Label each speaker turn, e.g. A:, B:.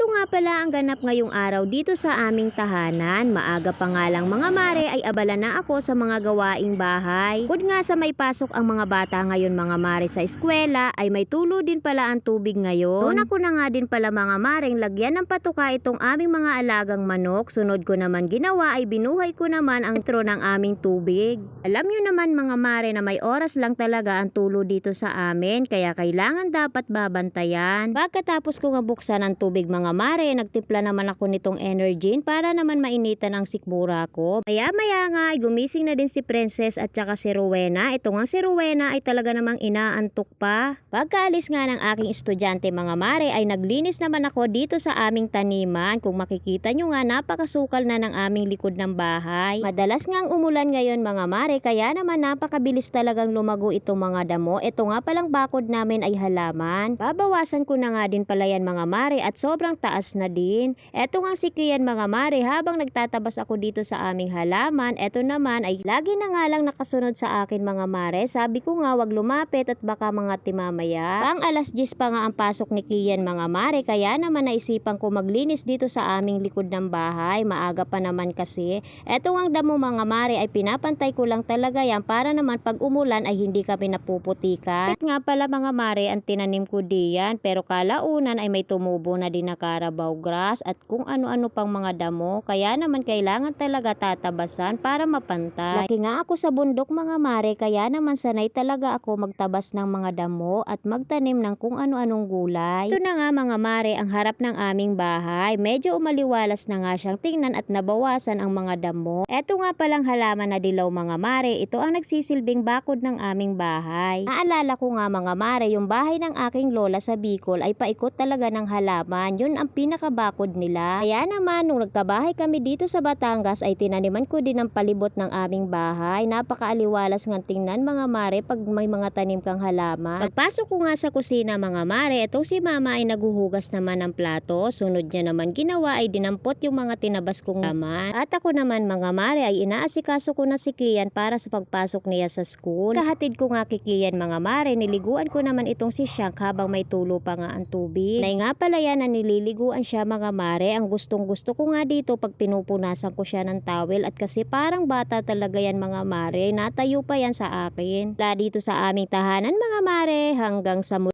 A: Eto nga pala ang ganap ngayong araw dito sa aming tahanan. Maaga pa nga lang mga mare ay abala na ako sa mga gawaing bahay. Bukod nga sa may pasok ang mga bata ngayon mga mare sa eskwela ay may tulo din pala ang tubig ngayon. Una ko na nga din pala mga mareng lagyan ng patuka itong aming mga alagang manok. Sunod ko naman ginawa ay binuhay ko naman ang intro ng aming tubig. Alam nyo naman mga mare na may oras lang talaga ang tulo dito sa amin kaya kailangan dapat babantayan. Pagkatapos ko nga buksan ang tubig mga mare, nagtimpla naman ako nitong Energin para naman mainitan ang sikmura ko. Maya maya nga ay gumising na din si Princess at saka si Rowena. Ito nga si Rowena ay talaga namang inaantok pa. Pagkaalis nga ng aking estudyante mga mare ay naglinis naman ako dito sa aming taniman. Kung makikita nyo nga napakasukal na ng aming likod ng bahay. Madalas nga ang umulan ngayon mga mare kaya naman napakabilis talagang lumago itong mga damo. Ito nga palang bakod namin ay halaman. Babawasan ko na nga din pala yan mga mare at sobrang taas na din. Eto nga si Kian mga mare habang nagtatabas ako dito sa aming halaman. Eto naman ay lagi na nga lang nakasunod sa akin mga mare. Sabi ko nga wag lumapit at baka mga timamaya. Pang alas 10 pa nga ang pasok ni Kian mga mare kaya naman naisipan ko maglinis dito sa aming likod ng bahay. Maaga pa naman kasi. Eto ang damo mga mare ay pinapantay ko lang talaga yan para naman pag umulan ay hindi kami napuputikan. At nga pala mga mare ang tinanim ko diyan pero kalaunan ay may tumubo na din na Carabao grass at kung ano-ano pang mga damo kaya naman kailangan talaga tatabasan para mapantay. Laki nga ako sa bundok mga mare kaya naman sanay talaga ako magtabas ng mga damo at magtanim ng kung ano-anong gulay. Ito na nga mga mare ang harap ng aming bahay. Medyo umaliwalas na nga siyang tingnan at nabawasan ang mga damo. Eto nga palang halaman na dilaw mga mare. Ito ang nagsisilbing bakod ng aming bahay. Naalala ko nga mga mare yung bahay ng aking lola sa Bicol ay paikot talaga ng halaman. Yun ang pinakabakod nila. Kaya naman nung nagkabahay kami dito sa Batangas ay tinaniman ko din ang palibot ng aming bahay. Napakaaliwalas ng tingnan mga mare pag may mga tanim kang halaman. Pagpasok ko nga sa kusina mga mare, itong si mama ay naguhugas naman ng plato. Sunod niya naman ginawa ay dinampot yung mga tinabas kong laman. At ako naman mga mare ay inaasikaso ko na si Kian para sa pagpasok niya sa school. Kahatid ko nga kay Kian mga mare, niliguan ko naman itong si Shank habang may tulo pa nga ang tubig. Nay nga pala yan na nililiguan siya mga mare. Ang gustong gusto ko nga dito pag pinupunasan ko siya ng towel at kasi parang bata talaga yan mga mare. Natayo pa yan sa akin. La dito sa aming tahanan mga mare hanggang sa muli.